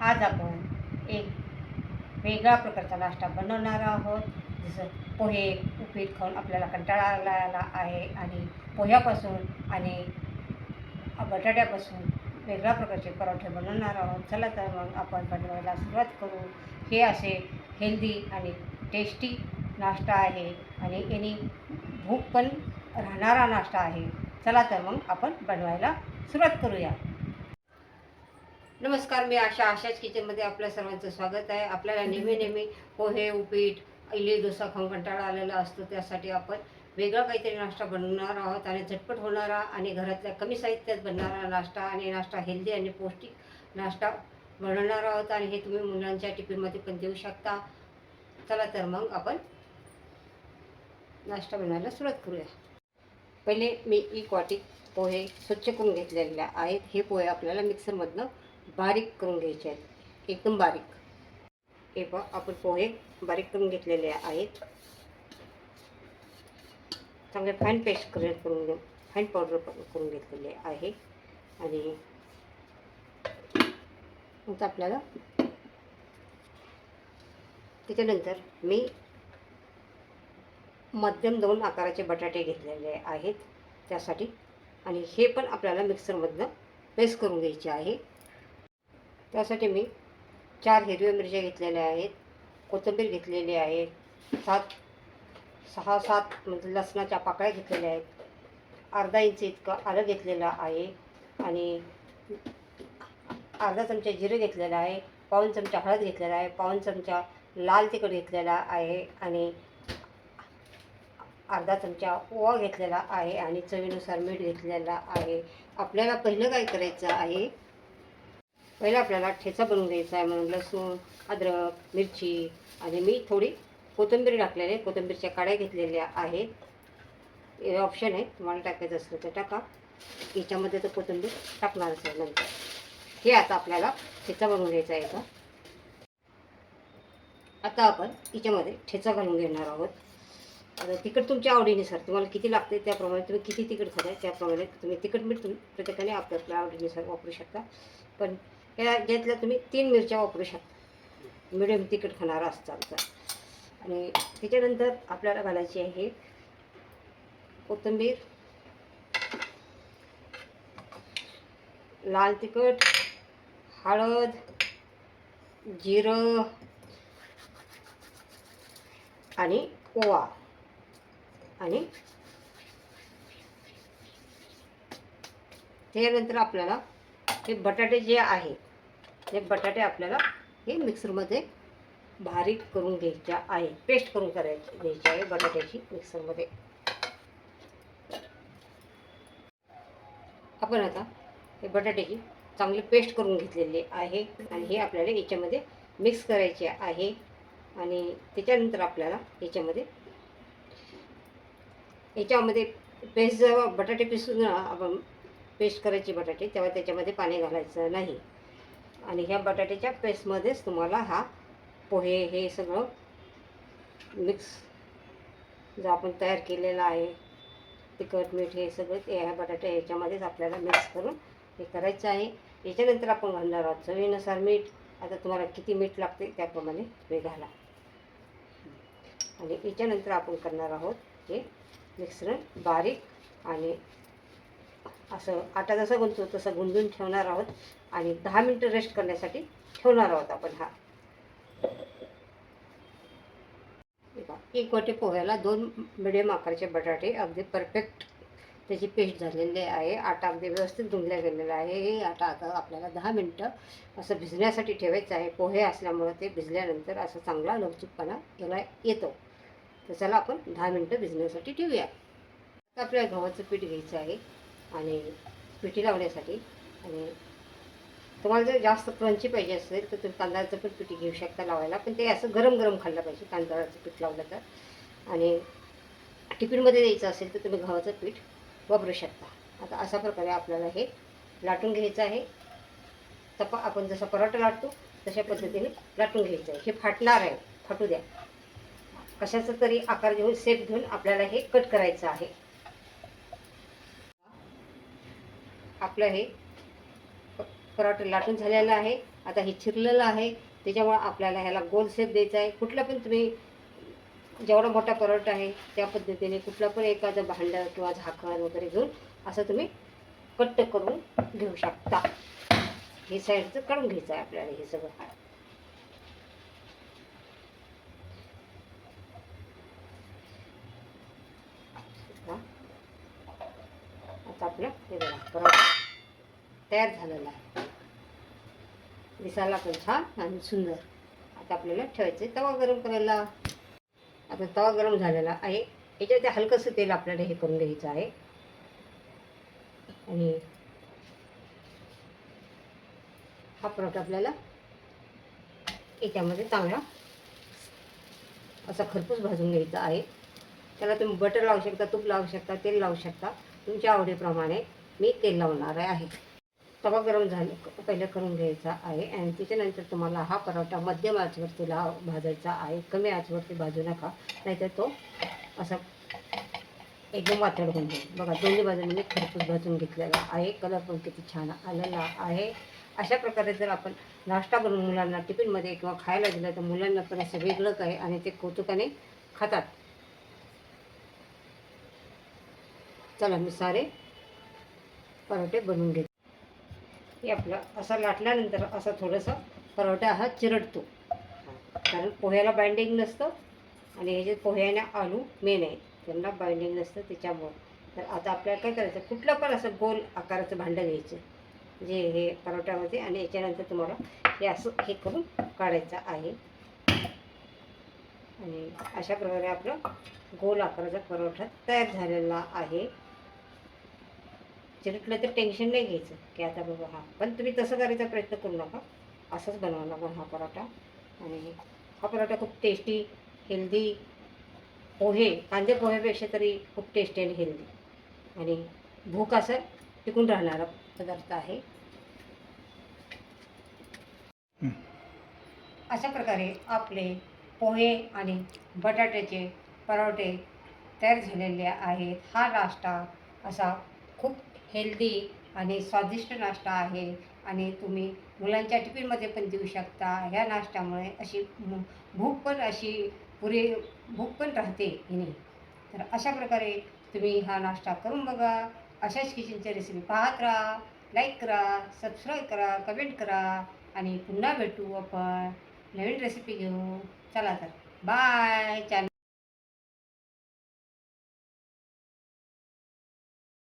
आज आपण एक वेगळा प्रकारचा नाश्ता बनवणार आहोत. जसं पोहे उपीट खाऊन आपल्याला कंटाळा आला आला आहे आणि पोह्यापासून आणि बटाट्यापासून वेगळ्या प्रकारचे पराठे बनवणार आहोत. चला तर मग आपण बनवायला सुरुवात करू. हे असे हेल्दी आणि टेस्टी नाश्ता आहे आणि याने भूक पण राहणारा नाश्ता आहे. चला तर मग आपण बनवायला सुरुवात करूया. नमस्कार मी आशा आशाच किचनमध्ये आपल्या सर्वांचं स्वागत आहे. आपल्याला नेहमी नेहमी पोहे उपीट इडली डोसा खाऊन कंटाळा आलेला असतो. त्यासाठी आपण वेगळा काहीतरी नाश्ता बनवणार आहोत आणि झटपट होणारा आणि घरातल्या कमी साहित्यात बनणारा नाश्ता आणि नाश्ता हेल्दी आणि पौष्टिक नाश्ता बनवणार आहोत आणि हे तुम्ही मुलांच्या टिफिनमध्ये पण देऊ शकता. चला तर मग आपण नाश्ता बनवायला सुरुवात करूया. पहिले मी एक वाटी पोहे स्वच्छ करून घेतलेले आहेत. हे पोहे आपल्याला मिक्सरमधनं बारीक करून घ्यायचे आहेत. एकदम बारीक. हे बघ आपण पोहे बारीक करून घेतलेले आहेत. चांगले फाईन पेस्ट करून करून फाईन पावडर करून घेतलेले आहे. आणि आता आपल्याला त्याच्यानंतर मी मध्यम दोन आकाराचे बटाटे घेतलेले आहेत त्यासाठी. आणि हे पण आपल्याला मिक्सरमधनं पेस्ट करून घ्यायचे आहे. त्यासाठी मी चार हिरव्या मिरच्या घेतलेल्या आहेत कोथिंबीर घेतलेली आहे सात सहा सात म्हणजे लसणाच्या पाकळ्या घेतलेल्या आहेत. अर्धा इंच इतकं आलं घेतलेलं आहे आणि अर्धा चमचा जिरे घेतलेला आहे पाऊन चमचा हळद घेतलेला आहे पाऊन चमचा लाल तिखट घेतलेला आहे आणि अर्धा चमचा ओवा घेतलेला आहे आणि चवीनुसार मीठ घेतलेला आहे. आपल्याला पहिलं काय करायचं आहे पहिलं आपल्याला ठेचा बनवून द्यायचा आहे. म्हणून लसूण अद्रक मिरची आणि मी थोडी कोथिंबीर टाकलेली आहे. कोथिंबीरच्या काड्या घेतलेल्या आहेत. हे ऑप्शन आहे. तुम्हाला टाकायचं असलं तर टाका. याच्यामध्ये तर कोथिंबीर टाकणारच आहे नंतर. हे आता आपल्याला ठेचा बनवून घ्यायचा आहे का आता आपण याच्यामध्ये ठेचा घालून घेणार आहोत. आता तिखट तुमच्या आवडीनुसार तुम्हाला किती लागते त्याप्रमाणे तुम्ही किती तिखट खाताय त्याप्रमाणे तुम्ही तिखट मीठ तुम्ही प्रत्येकाने आपल्या आपल्या आवडीनुसार वापरू शकता. पण ह्या घेतल्या तुम्ही तीन मिरच्या वापरू शकता. मिडियम तिखट खाणारा असतात तर आणि त्याच्यानंतर आपल्याला घालायची आहे कोथिंबीर लाल तिखट हळद जिरं आणि ओवा. आणि त्यानंतर आपल्याला हे बटाटे जे आहे हे बटाटे आपल्याला हे मिक्सरमध्ये बारीक करून घ्यायच्या आहे. पेस्ट करून करायची घ्यायची आहे बटाट्याची मिक्सरमध्ये. आपण आता हे बटाट्याची चांगली पेस्ट करून घेतलेली आहे आणि हे आपल्याला याच्यामध्ये मिक्स करायचे आहे. आणि त्याच्यानंतर आपल्याला याच्यामध्ये याच्यामध्ये पेस्ट जेव्हा बटाटे पिसून आपण पेस्ट करायचे बटाटे तेव्हा त्याच्यामध्ये पाणी घालायचं नाही. आणि ह्या बटाट्याच्या पेस्टमध्येच तुम्हाला हा पोहे हे सगळं मिक्स जो आपण तयार केलेला आहे तिखट मीठ हे सगळं ते ह्या बटाट्या याच्यामध्येच आपल्याला मिक्स करून हे करायचं आहे. याच्यानंतर आपण घालणार आहोत चवीनुसार मीठ. आता तुम्हाला किती मीठ लागते त्याप्रमाणे तुम्ही घाला. आणि याच्यानंतर आपण करणार आहोत हे मिश्रण बारीक आणि असं आटा जसा गुंततो तसं गुंजून ठेवणार आहोत आणि दहा मिनटं रेस्ट करण्यासाठी ठेवणार आहोत आपण हा. एक वाटी पोह्याला दोन मिडियम आकाराचे बटाटे अगदी परफेक्ट त्याची पेस्ट झालेली आहे. आटा अगदी व्यवस्थित धुंगल्या गेलेला आहे. हे आटा आता आपल्याला दहा मिनटं असं भिजण्यासाठी ठेवायचं आहे. पोहे असल्यामुळं ते भिजल्यानंतर असं चांगला लवचिकपणा याला येतो. तर चला आपण दहा मिनटं भिजण्यासाठी ठेवूया. आता आपल्याला गव्हाचं पीठ घ्यायचं आहे. आणि पिठी लावण्यासाठी. आणि तुम्हाला जर जास्त क्रंची पाहिजे असेल तर तुम्ही तांदळाचं पण पिठी घेऊ शकता लावायला. पण ते असं गरम गरम खाल्लं पाहिजे तांदळाचं पीठ लावलं तर. आणि टिफिनमध्ये द्यायचं असेल तर तुम्ही गव्हाचं पीठ वापरू शकता. आता अशा प्रकारे आपल्याला हे लाटून घ्यायचं आहे. तपा आपण जसा पराठा लाटतो तशा पद्धतीने लाटून घ्यायचं आहे. हे फाटणार आहे. फाटू द्या. कशाचा तरी आकार घेऊन शेप घेऊन आपल्याला हे कट करायचं आहे. आपलं हे प- पराठा लाटून झालेलं आहे. आता हे चिरलेलं आहे. त्याच्यामुळं आपल्याला ह्याला गोल शेप द्यायचा आहे. कुठला पण तुम्ही जेवढा मोठा पराठा आहे त्या पद्धतीने कुठलं पण एखादं भांडं किंवा झाकण वगैरे घेऊन असं तुम्ही कट्ट करून घेऊ शकता. हे साईडचं काढून घ्यायचं आहे आपल्याला हे सगळं हा. आता आपलं हे बघा परोठा. तयार झालेला आहे. दिसायला पण छान आणि सुंदर. आता आपल्याला ठेवायचं आहे तवा गरम करायला. आता तवा गरम झालेला आहे. याच्यात हलकंसं तेल आपल्याला हे करून घ्यायचं आहे. आणि हा परोठा आपल्याला याच्यामध्ये चांगला असा खरपूस भाजून घ्यायचा आहे. त्याला तुम्ही बटर लावू शकता तूप लावू शकता तेल लावू शकता. तुमच्या आवडीप्रमाणे मी तेल लावणार आहे. तवा गरम झाले पहिलं करून घ्यायचा आहे आणि त्याच्यानंतर तुम्हाला हा पराठा मध्यम आचवरती लाव भाजायचा आहे. कमी आचवरती भाजू नका नाहीतर तो असा एकदम वातड होऊन जाईल. बघा दोन्ही बाजूने मी खरपूस भाजून घेतलेला आहे. कलर पण किती छान आलेला आहे. अशा प्रकारे जर आपण नाश्ता बनवून मुलांना टिफिनमध्ये किंवा खायला दिलं तर मुलांना पण असं वेगळं काय आणि ते कौतुकाने खातात. चला मी सारे पराठे बनवून घेते. हे आपलं असं लाटल्यानंतर असं थोडंसं परोठा हा चिरडतो. कारण पोह्याला बाइंडिंग नसतं आणि हे जे पोह्याने आलू मेन आहे त्यांना बाइंडिंग नसतं त्याच्यामुळं. तर आता आपल्याला काय करायचं कुठलं पण असं गोल आकाराचं भांडं घ्यायचं जे हे पराठ्यामध्ये आणि याच्यानंतर तुम्हाला हे असं हे करून काढायचं आहे. आणि अशा प्रकारे आपलं गोल आकाराचा परोठा तयार झालेला आहे. चिरटलं तर टेन्शन नाही घ्यायचं की आता बाबा हा. पण तुम्ही तसं करायचा प्रयत्न करू नका. असंच बनवावा लागेल हा परोठा. आणि हा परोठा खूप टेस्टी हेल्दी पोहे कांदे पोह्यापेक्षा तरी खूप टेस्टी आणि हेल्दी आणि भूक असं टिकून राहणारा पदार्थ आहे. अशा प्रकारे आपले पोहे आणि बटाट्याचे परोठे तयार झालेले आहेत. हा नाश्ता असा खूप हेल्दी आणि स्वादिष्ट नाश्ता आहे आणि तुम्ही मुलांच्या टिफिनमध्ये पण देऊ शकता. ह्या नाश्त्यामुळे अशी भूक पण अशी पुरे भूक पण राहते हिने तर अशा प्रकारे तुम्ही हा नाश्ता करून बघा. अशाच किचनच्या रेसिपी पाहत राहा. लाईक करा सबस्क्राईब करा कमेंट करा आणि पुन्हा भेटू आपण नवीन रेसिपी घेऊ चला तर बाय चॅनल